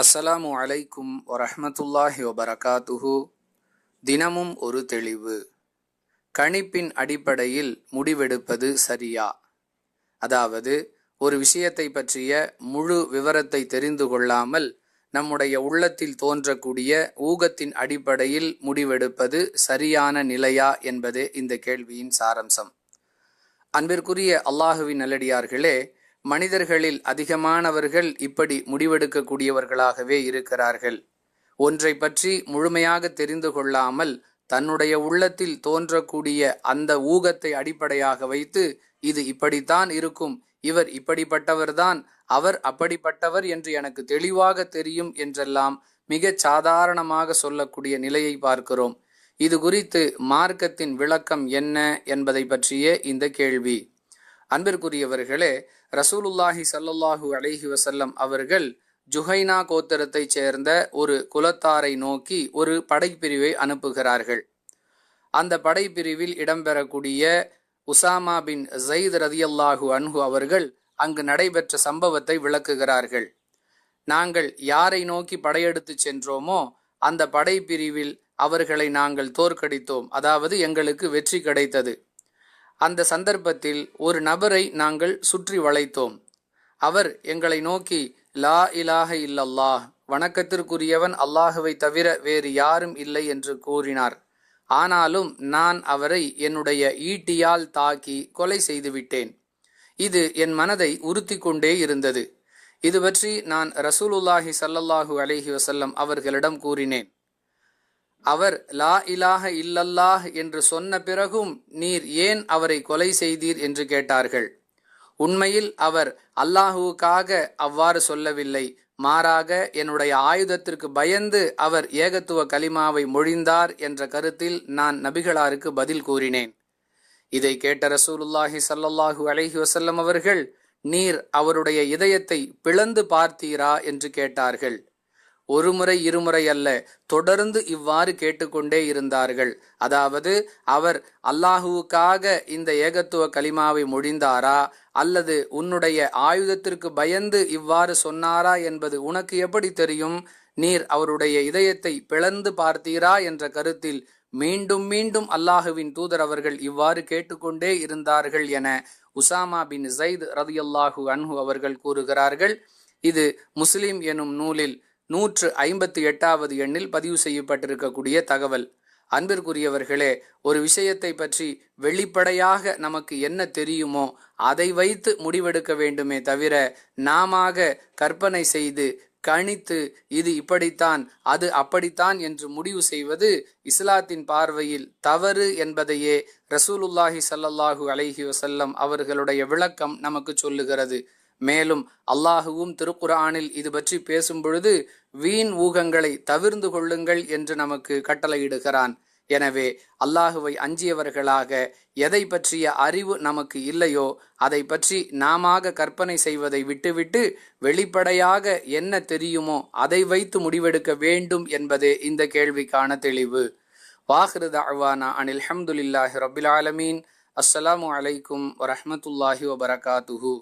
அஸ்ஸலாமு அலைக்கும் வரஹமத்துல்லாஹி வபரகாத்துஹு. தினமும் ஒரு தெளிவு. கணிப்பின் அடிப்படையில் முடிவெடுப்பது சரியா? அதாவது ஒரு விஷயத்தை பற்றிய முழு விவரத்தை தெரிந்து கொள்ளாமல் நம்முடைய உள்ளத்தில் தோன்றக்கூடிய ஊகத்தின் அடிப்படையில் முடிவெடுப்பது சரியான நிலையா என்பதே இந்த கேள்வியின் சாரம்சம். அன்பிற்குரிய அல்லாஹுவின் நல்லடியார்களே மனிதர்களில் அதிகமானவர்கள் இப்படி முடிவெடுக்கக்கூடியவர்களாகவே இருக்கிறார்கள். ஒன்றை பற்றி முழுமையாக தெரிந்து கொள்ளாமல் தன்னுடைய உள்ளத்தில் தோன்றக்கூடிய அந்த ஊகத்தை அடிப்படையாக வைத்து இது இப்படித்தான் இருக்கும் இவர் இப்படிப்பட்டவர்தான் அவர் அப்படிப்பட்டவர் என்று எனக்கு தெளிவாக தெரியும் என்றெல்லாம் மிக சாதாரணமாக சொல்லக்கூடிய நிலையை பார்க்கிறோம். இது குறித்து மார்க்கத்தின் விளக்கம் என்ன என்பதை பற்றிய இந்த கேள்வி. அன்பிற்குரியவர்களே ரசூலுல்லாஹி சல்லல்லாஹு அலைஹி வசல்லம் அவர்கள் ஜுஹைனா கோத்திரத்தைச் சேர்ந்த ஒரு குலத்தாரை நோக்கி ஒரு படைப்பிரிவை அனுப்புகிறார்கள். அந்த படைப்பிரிவில் இடம்பெறக்கூடிய உசாமா பின் ஜயித் ரதியல்லாஹு அன்ஹு அவர்கள் அங்கு நடைபெற்ற சம்பவத்தை விளக்குகிறார்கள். நாங்கள் யாரை நோக்கி படையெடுத்து சென்றோமோ அந்த படைப்பிரிவில் அவர்களை நாங்கள் தோற்கடித்தோம். அதாவது எங்களுக்கு வெற்றி கிடைத்தது. அந்த சந்தர்ப்பத்தில் ஒரு நபரை நாங்கள் சுற்றி வளைத்தோம். அவர் எங்களை நோக்கி லா இலாக இல்லல்லாஹ் வணக்கத்திற்குரியவன் அல்லாஹுவை தவிர வேறு யாரும் இல்லை என்று கூறினார். ஆனாலும் நான் அவரை என்னுடைய ஈட்டியால் தாக்கி கொலை செய்துவிட்டேன். இது என் மனதை உறுத்தி கொண்டே இருந்தது. இது பற்றி நான் ரசூலுல்லாஹி சல்லல்லாஹு அலைஹி வசல்லம் அவர்களிடம் கூறினேன். அவர் லா இலாஹ இல்லல்லாஹ் என்று சொன்ன பிறகும் நீர் ஏன் அவரை கொலை செய்தீர் என்று கேட்டார்கள். உண்மையில் அவர் அல்லாஹுவுக்காக அவ்வாறு சொல்லவில்லை. மாறாக என்னுடைய ஆயுதத்திற்கு பயந்து அவர் ஏகத்துவ கலிமாவை மொழிந்தார் என்ற கருத்தில் நான் நபிகளாருக்கு பதில் கூறினேன். இதை கேட்ட ரசூலுல்லாஹி சல்லல்லாஹு அலஹி வசல்லம் அவர்கள் நீர் அவருடைய இதயத்தை பிளந்து பார்த்தீரா? என்று கேட்டார்கள். ஒரு முறை இருமுறை அல்ல தொடர்ந்து இவ்வாறு கேட்டுக்கொண்டே இருந்தார்கள். அதாவது அவர் அல்லாஹுவுக்காக இந்த ஏகத்துவ கலிமாவை மொழிந்தாரா அல்லது உன்னுடைய ஆயுதத்திற்கு பயந்து இவ்வாறு சொன்னாரா என்பது உனக்கு எப்படி தெரியும்? நீர் அவருடைய இதயத்தை பிளந்து பார்த்தீரா என்ற கருத்தில் மீண்டும் மீண்டும் அல்லாஹுவின் தூதர் அவர்கள் இவ்வாறு கேட்டுக்கொண்டே இருந்தார்கள் என உசாமா பின் ஜயித் ரதியல்லாஹு அன்ஹு அவர்கள் கூறுகிறார்கள். இது முஸ்லிம் எனும் நூலில் நூற்று ஐம்பத்தி எட்டாவது எண்ணில் பதிவு செய்யப்பட்டிருக்கக்கூடிய தகவல். அன்பிற்குரியவர்களே ஒரு விஷயத்தை பற்றி வெளிப்படையாக நமக்கு என்ன தெரியுமோ அதை வைத்து முடிவெடுக்க வேண்டுமே தவிர நாம கற்பனை செய்து கணித்து இது இப்படித்தான் அது அப்படித்தான் என்று முடிவு செய்வது இஸ்லாத்தின் பார்வையில் தவறு என்பதையே ரசூலுல்லாஹி சல்லல்லாஹு அலஹி வசல்லம் அவர்களுடைய விளக்கம் நமக்கு சொல்லுகிறது. மேலும் அல்லாஹுவும் திருக்குரானில் இது பற்றி பேசும் பொழுது வீண் ஊகங்களை தவிர்ந்து கொள்ளுங்கள் என்று நமக்கு கட்டளையிடுகிறான். எனவே அல்லாஹுவை அஞ்சியவர்களாக எதை பற்றிய அறிவு நமக்கு இல்லையோ அதை பற்றி நாம கற்பனை செய்வதை விட்டுவிட்டு வெளிப்படையாக என்ன தெரியுமோ அதை வைத்து முடிவெடுக்க வேண்டும் என்பதே இந்த கேள்விக்கான தெளிவு. வாஹிருத அவானா அனில் ஹம்துலில்லாஹி ரபில் ஆலமீன். அஸ்ஸலாமு அலைக்கும் வரஹமத்துல்லாஹி வபரகாத்துஹூ.